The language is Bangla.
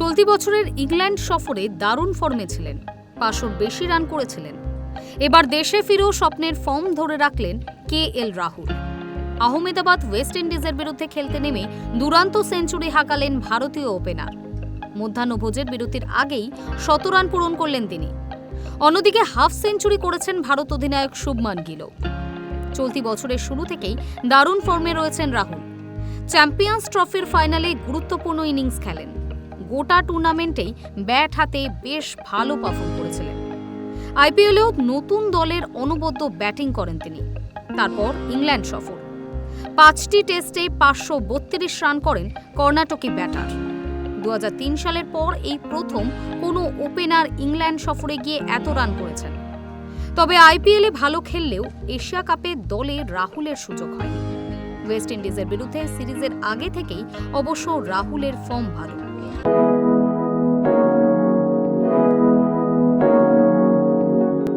চলতি বছরের ইংল্যান্ড সফরে দারুণ ফর্মে ছিলেন। পাঁচশোর বেশি রান করেছিলেন। এবার দেশে ফিরেও স্বপ্নের ফর্ম ধরে রাখলেন কে এল রাহুল। আহমেদাবাদ ওয়েস্ট ইন্ডিজের বিরুদ্ধে খেলতে নেমে দুরান্ত সেঞ্চুরি হাঁকালেন ভারতীয় ওপেনার। মধ্যাহ্নভোজের বিরতির আগেই শত রান পূরণ করলেন তিনি। অন্যদিকে হাফ সেঞ্চুরি করেছেন ভারত অধিনায়ক শুভমান গিলও চলতি বছরের শুরু থেকেই দারুণ ফর্মে রয়েছেন রাহুল। চ্যাম্পিয়ন্স ট্রফির ফাইনালে গুরুত্বপূর্ণ ইনিংস খেলেন। গোটা টুর্নামেন্টেই ব্যাট হাতে বেশ ভালো পারফর্ম করেছিলেন। আইপিএলেও নতুন দলের অনবদ্য ব্যাটিং করেন তিনি। তারপর ইংল্যান্ড সফর। পাঁচটি টেস্টে পাঁচশো বত্রিশ রান করেন কর্ণাটকি ব্যাটার। দু হাজার তিন সালের পর এই প্রথম কোনো ওপেনার ইংল্যান্ড সফরে গিয়ে এত রান করেছেন। তবে আইপিএলে ভালো খেললেও এশিয়া কাপে দলে রাহুলের সুযোগ হয়নি। ওয়েস্ট ইন্ডিজের বিরুদ্ধে সিরিজের আগে থেকেই অবশ্য রাহুলের ফর্ম ভালো।